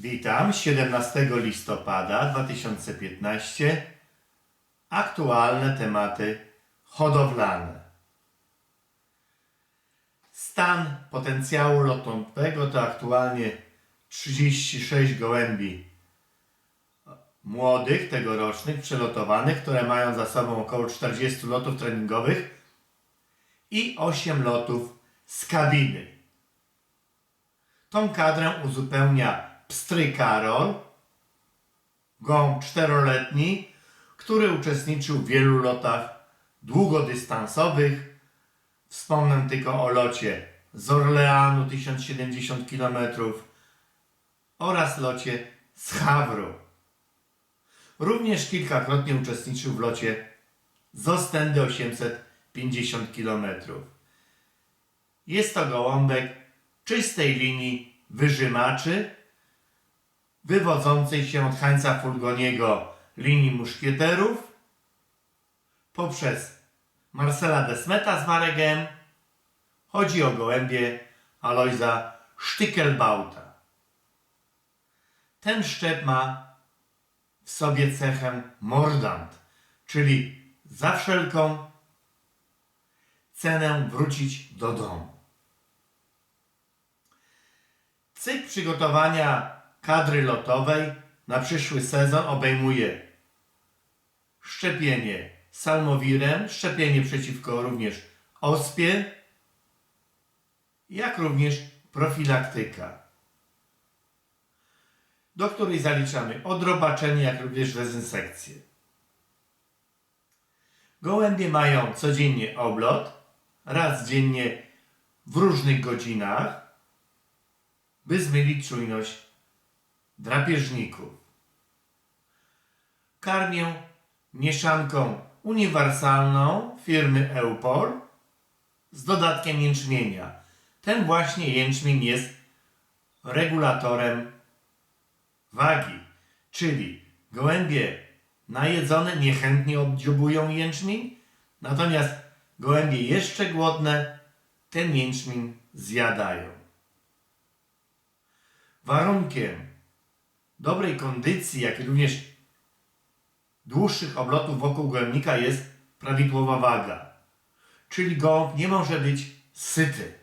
Witam 17 listopada 2015. Aktualne tematy hodowlane. Stan potencjału lotącego to aktualnie 36 gołębi młodych, tegorocznych, przelotowanych, które mają za sobą około 40 lotów treningowych i 8 lotów z kabiny. Tą kadrę uzupełnia Pstry Karol, gołąb czteroletni, który uczestniczył w wielu lotach długodystansowych. Wspomnę tylko o locie z Orleanu 1070 km oraz locie z Hawru. Również kilkakrotnie uczestniczył w locie z Ostędy 850 km. Jest to gołąbek czystej linii wyżymaczy, wywodzącej się od Hańca Fulgoniego linii muszkieterów, poprzez Marcela Desmeta z Waregem. Chodzi o gołębie Alojza Sztykelbauta. Ten szczep ma w sobie cechę mordant, czyli za wszelką cenę wrócić do domu. Cykl przygotowania kadry lotowej na przyszły sezon obejmuje szczepienie salmowirem, szczepienie przeciwko również ospie, jak również profilaktyka, do której zaliczamy odrobaczenie, jak również dezynsekcję. Gołębie mają codziennie oblot, raz dziennie w różnych godzinach, by zmylić czujność drapieżników. Karmię mieszanką uniwersalną firmy Eupol z dodatkiem jęczmienia. Ten właśnie jęczmień jest regulatorem wagi, czyli gołębie najedzone niechętnie oddziobują jęczmień, natomiast gołębie jeszcze głodne ten jęczmień zjadają. Warunkiem dobrej kondycji, jak i również dłuższych oblotów wokół gołębnika jest prawidłowa waga. Czyli gołąb nie może być syty.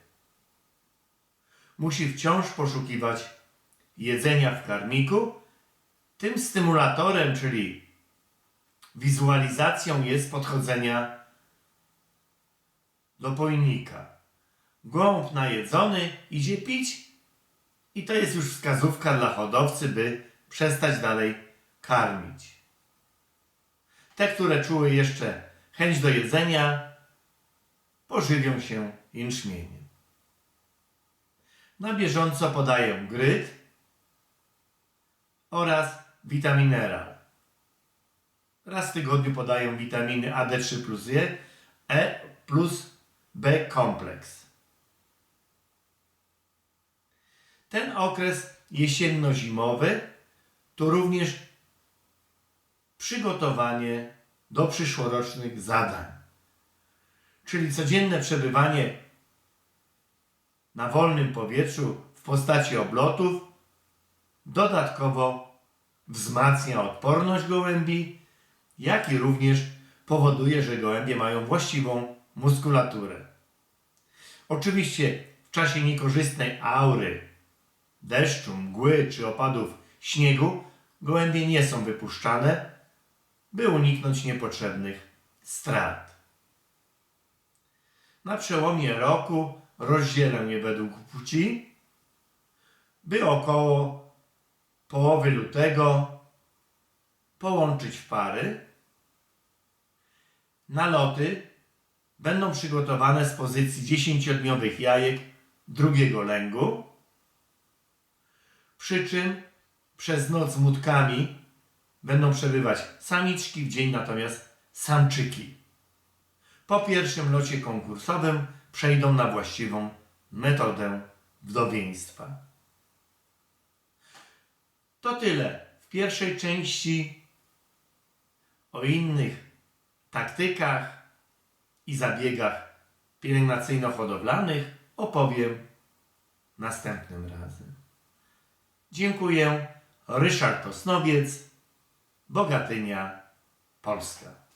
Musi wciąż poszukiwać jedzenia w karmiku. Tym stymulatorem, czyli wizualizacją jest podchodzenia do pojnika. Gołąb najedzony idzie pić i to jest już wskazówka dla hodowcy, by przestać dalej karmić. Te, które czuły jeszcze chęć do jedzenia, pożywią się jęczmieniem. Na bieżąco podaję gryt oraz vitamineral. Raz w tygodniu podaję witaminy AD3 plus E plus B kompleks. Ten okres jesienno-zimowy to również przygotowanie do przyszłorocznych zadań. Czyli codzienne przebywanie na wolnym powietrzu w postaci oblotów dodatkowo wzmacnia odporność gołębi, jak i również powoduje, że gołębie mają właściwą muskulaturę. Oczywiście w czasie niekorzystnej aury, deszczu, mgły czy opadów śniegu gołębie nie są wypuszczane, by uniknąć niepotrzebnych strat. Na przełomie roku rozdzielę je według płci, by około połowy lutego połączyć w pary. Naloty będą przygotowane z pozycji 10-dniowych jajek drugiego lęgu, przy czym przez noc z mutkami będą przebywać samiczki, w dzień natomiast samczyki. Po pierwszym locie konkursowym przejdą na właściwą metodę wdowieństwa. To tyle w pierwszej części o innych taktykach i zabiegach pielęgnacyjno-hodowlanych opowiem następnym razem. Dziękuję. Ryszard Osnowiec, Bogatynia, Polska.